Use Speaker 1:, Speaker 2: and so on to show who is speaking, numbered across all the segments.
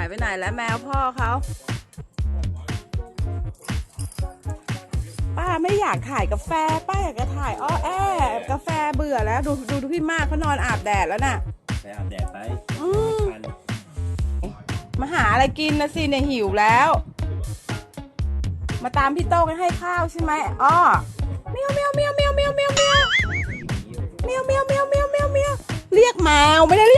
Speaker 1: ายไปไหนแล้วแมวพ่อเขาป้าไม่อยากถ่ายกาแฟ ป้าอยากจะถ่ายอ้อแอกาแฟเบื่อแล้ว ดูดูดูพี่มากเขานอนอาบแดดแล้วน่ะ
Speaker 2: ไปอาบแดดไป
Speaker 1: อืม
Speaker 2: ทัน
Speaker 1: มาหาอะไรกินนะสิเนี่ยหิวแล้ว มาตามพี่โต้กันให้ข้าวใช่ไหมอ้อเมียวเมียวเมียวเมียวเมียวเมียวเมียวเมียวเมียวเมียวเมียวเมียวเมียวเรียกแมวไม่ได้เรี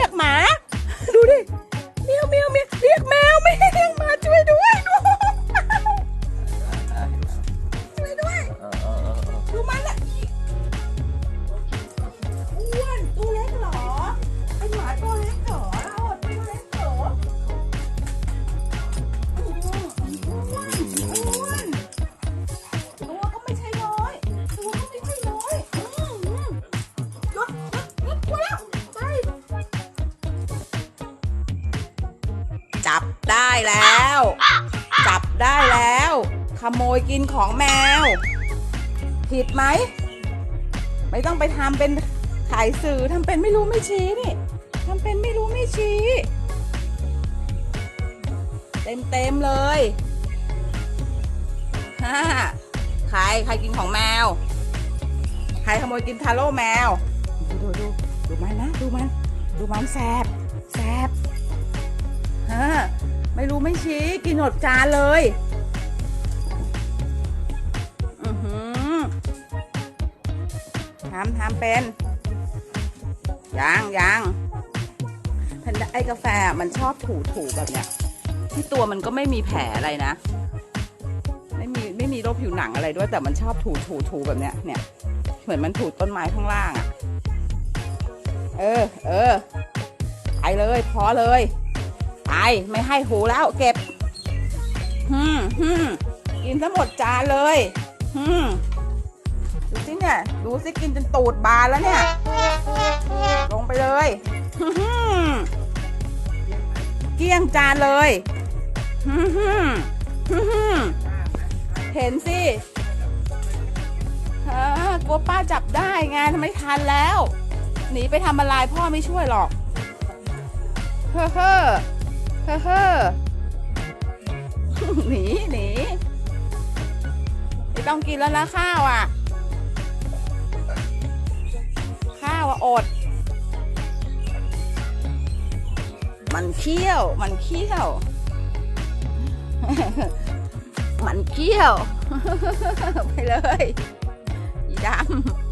Speaker 1: ยก แล้ว จับได้แล้ว ขโมยกินของแมว ผิดไหม ไม่ต้องไปทำเป็นขายสื่อทำเป็นไม่รู้ไม่ชี้นี่ทำเป็นไม่รู้ไม่ชี้ เต็มเต็มเลยฮ่าใครใครกินของแมว ใครขโมยกินทาโร่แมว ดูดูดูดูมันนะ ดูมัน ดูมันแสบแสบ ไม่รู้ไม่ชี้กินหมดจานเลยอือหือทำทำเป็นยังยังแพนไอกาแฟมันชอบถูถูแบบเนี้ย ที่ตัวมันก็ไม่มีแผลอะไรนะ ไม่มีไม่มีโรคผิวหนังอะไรด้วย แต่มันชอบถูถูถูแบบเนี้ย เนี่ย เหมือนมันถูต้นไม้ข้างล่างอะ่ะ เออ เออ ไปเลย พอเลย ไปไม่ให้หูแล้วเก็บฮึมฮึมกินซะหมดจานเลยฮึมดูสิเนี่ย ดูสิกินจนตูดบานแล้วเนี่ย ลงไปเลยฮึมเกี้ยงจานเลยฮึ่มฮึมฮึมเห็นสิอ่ากลัวป้าจับได้ไงทำไมทันแล้ว หนีไปทำอะไรพ่อไม่ช่วยหรอก เฮ้อ เฮ้อเฮ้อหนีหนีไม่ต้องกินแล้วนะข้าวอะ ข้าวอะอด มันเคี้ยว มันเคี้ยว มันเคี้ยว ไปเลย อีดำ